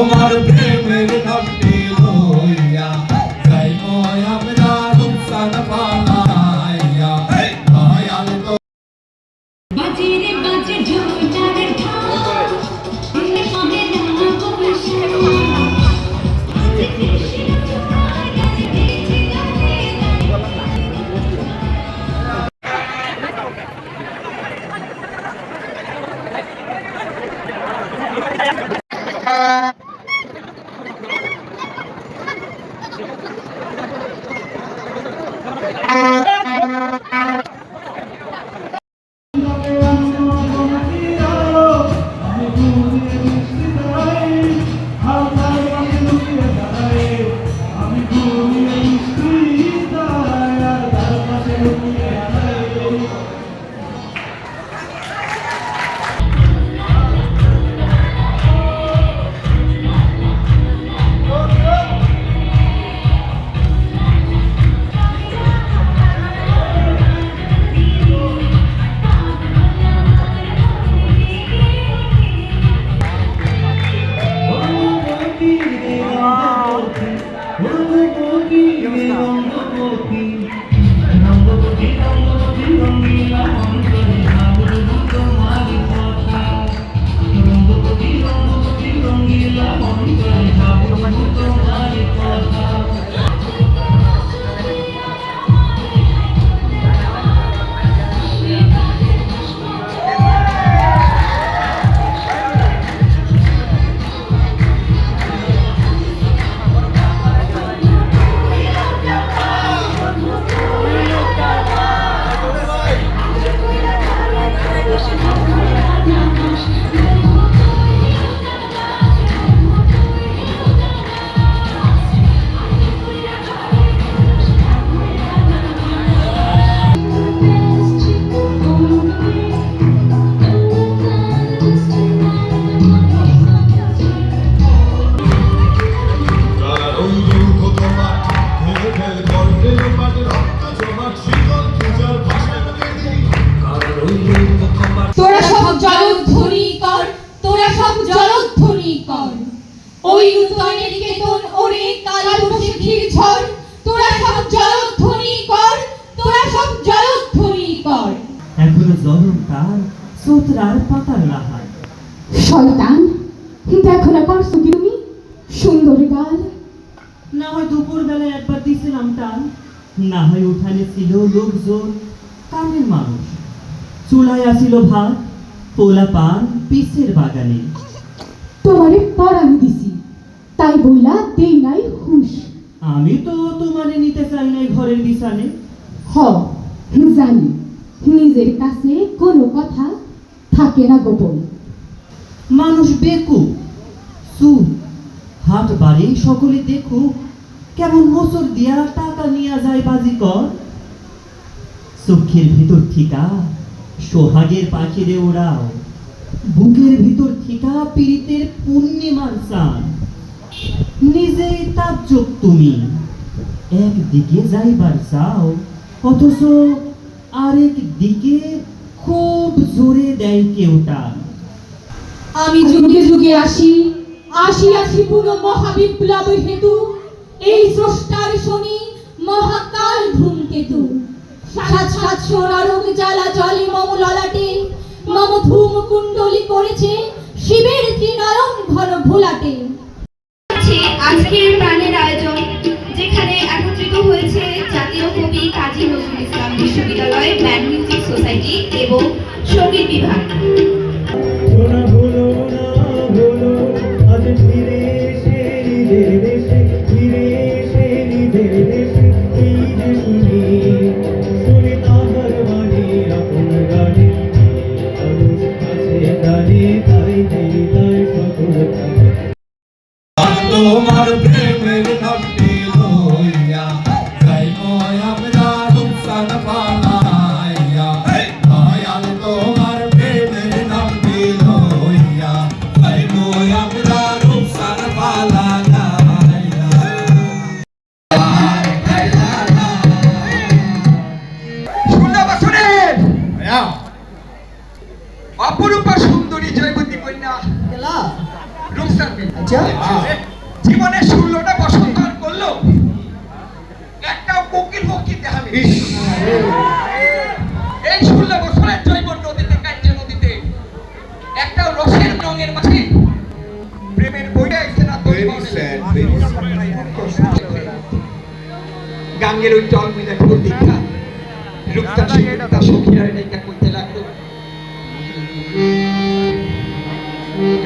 তোমার প্রেমের নামটি লইয়া যাইব আমরা রূপসান পালাইয়া। দয়াল তো বাজে রে বাজে জলম তার সোতরার পাতার লাহার শয়তান দেখো না করছ কি তুমি? সুন্দর গাল। না হয় দুপুর বেলায় একবার দিছিলাম টান। না হয় উঠানে ছিল লোকজন কামের মানুষ। চুলায় আসিল ভাত পোলা পান পিসের বাগানে। তোমারে পরানি দিছি। তাই বইলা দেই নাই হুশ। আমি তো তোমারে নিতে চাই নাই ঘরের বিছানে। হ জানি। নিজের কাছে কোনো কথা থাকে না গোপন। মানুষ বেকু সু হাট বাড়ি সকলে দেখু কেমন মোচর দিয়া টাকা নিয়ে যায় বাজি কর। চোখের ভিতর থিকা সোহাগের পাখিরে ওড়াও। বুকের ভিতর থিকা পীড়িতের পূর্ণিমার চান নিজেই তাজ্জব তুমি, একদিকে যাইবার চাও, অথচ আরেক দিকে খুব জোরে দেয় কেউ টান আমি যুগে যুগে আসি আসি আসি পুরো মহাবিপ্লব হেতু, এই স্রষ্টার শনি মহাকাল ধূমকেতু। সাত সাতশো নরক জ্বালা জলে মম ললাটে, মম ধূম কুণ্ডলি করেছে শিবের ত্রিনয়ন ঘন ভোলাটে। বিশ্ববিদ্যালয় ব্যান্ড মিউজিক সোসাইটি এবং সংগীত বিভাগ। শোনা হলো অপরূপা সুন্দরী জয়বতী কন্যা। রুকসার আচ্ছা। জীবনে ষোলোটা পার করল। একটাও কোকিল পক্ষী দেখাবে এই ষোলো বছরের জৈব নদীতে কার্য নদীতে একটাও রসের রঙের মাঝে প্রেমের বইটা এসে না গাঙ্গের ওই জল মিলে ঢোল দীক্ষা। রূপতার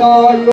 감사합니다.